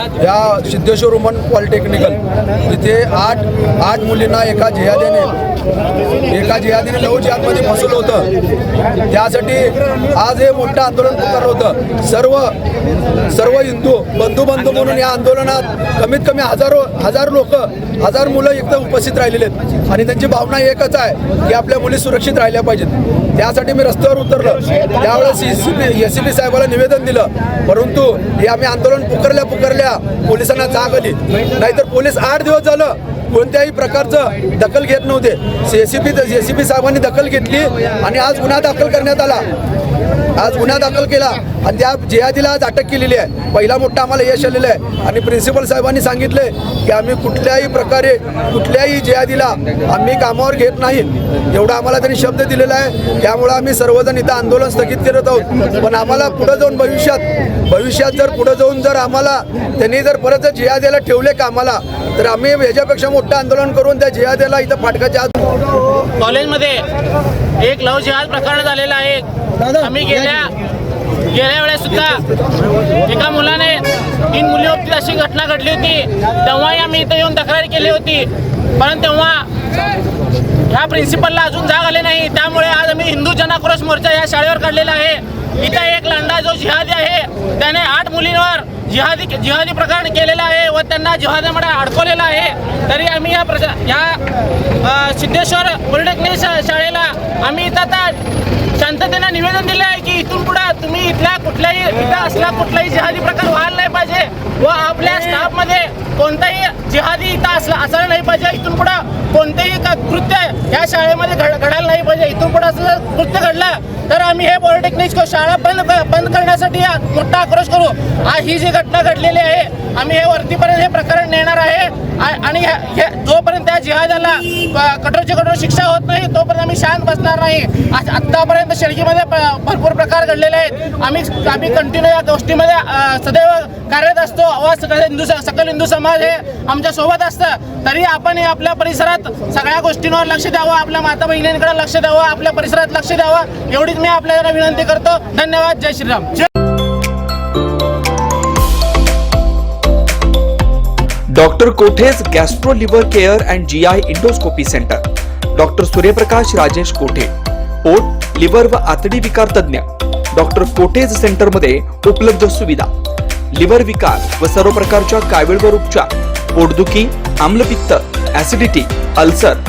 या Siddheshwar woman polytechnical. इथे आठ आठ मुलींना एका जिहाद्याने एका जिहादीने नऊ जिहादमध्ये फसवलं होतं. त्यासाठी आज हे मोठं आंदोलन पुकारलं होतं. सर्व सर्व हिंदू बंधू बंधू म्हणून या आंदोलनात कमीत कमी हजारो हजार लोक हजार मुलं एकदम उपस्थित राहिलेले आहेत. आणि त्यांची भावना एकच आहे की आपल्या मुली सुरक्षित राहिल्या पाहिजेत. त्यासाठी मी रस्त्यावर उतरलो. त्यावेळेस S C P S C P साहेबाला निवेदन दिलं. परंतु हे आम्ही आंदोलन पुकारल्या पुकारल्या पोलिसांना जाग आली. नाहीतर पोलीस आठ दिवस झालं कोणत्याही प्रकारचं दखल घेत नव्हते. S C P S C P साहेबांनी दखल घेतली आणि आज गुन्हा दाखल करण्यात आला. आज गुन्हा दाखल केला. आणि त्या जिहादीला आज अटक केलेली आहे. पहिला मोठा आम्हाला यश आलेलं आहे. आणि प्रिन्सिपल साहेबांनी सांगितले की आम्ही कुठल्याही प्रकारे कुठल्याही जिहादीला आम्ही कामावर घेत नाही. एवढा आम्हाला त्यांनी शब्द दिलेला आहे. त्यामुळे आम्ही सर्वजण इथं आंदोलन स्थगित करत आहोत. पण आम्हाला पुढे जाऊन भविष्यात भविष्यात जर पुढे जाऊन जर आम्हाला त्यांनी जर परत जर जिहाद्याला ठेवले कामाला तर आम्ही याच्यापेक्षा मोठं आंदोलन करून त्या जिहाद्याला इथं फाटकाच्या आत कॉलेजमध्ये एक लव जिहाद प्रकरण झालेलं आहे. आम्ही गेल्या गेल्या वेळेस सुद्धा एका मुलाने तीन मुली होती अशी घटना घडली होती. तेव्हाही आम्ही इथं येऊन तक्रार केली होती. पण तेव्हा ह्या प्रिन्सिपलला अजून जाग आले नाही. त्यामुळे आज आम्ही हिंदू जनाक्रोश मोर्चा या शाळेवर काढलेला आहे. इथं एक लंडा जो जिहादी आहे त्याने आठ मुलींवर जिहादी जिहादी प्रकरण केलेलं आहे व त्यांना जिहादीमध्ये अडकवलेलं आहे. तरी आम्ही या प्रशा या सिद्धेश्वर पॉलिटेक्निक शा- शाळेला आम्ही इथं आता शांततेनं निवेदन दिलं आहे की इथून पुढं तुम्ही इथल्या कुठल्याही इथं असला कुठलाही जिहादी प्रकार व्हायला नाही पाहिजे व आपल्या स्टाफमध्ये कोणताही जिहादी इथं असला असायला नाही पाहिजे इथून पुढं कोणतेही क- कृत्य या शाळेमध्ये घड घडायला नाही पाहिजे. इथून पुढे असं जर कृत्य घडलं तर आम्ही हे पॉलिटेक्निक शाळा बंद बंद करण्यासाठी मोठा आक्रोश करू. आज ही जी घटना घडलेली आहे आम्ही हे वरतीपर्यंत हे प्रकरण नेणार आहे. आ- आणि हे- जोपर्यंत त्या जिहादाला कठोरची कठोर शिक्षा होत नाही तोपर्यंत आम्ही शांत बसणार नाही. आतापर्यंत आत्तापर्यंत शेळकीमध्ये प- भरपूर प्रकार घडलेले आहेत. आम्ही आम्ही कंटिन्यू या गोष्टीमध्ये सदैव कार्यरत असतो. आवाज सगळे हिंदू स- सकल हिंदू समाज हे आमच्यासोबत असतं. तरी आपण आपल्या परिसरात सगळ्या गोष्टींवर लक्ष द्यावं आपल्या माता बहिणींकडे लक्ष द्यावं आपल्या परिसरात लक्ष द्यावं एवढीच मी आपल्याला विनंती करतो. धन्यवाद जय Shriram. Doctor Kothe's gastro liver care and G I endoscopy centre. Doctor Suryaprakash Rajesh Kothe. पोट लिव्हर व आतडी विकार तज्ञ डॉक्टर कोठेज सेंटरमध्ये उपलब्ध सुविधा. लिव्हर विकार व सर्व प्रकारच्या कावीळवर उपचार. पोटदुखी आम्लपित्त ऍसिडिटी अल्सर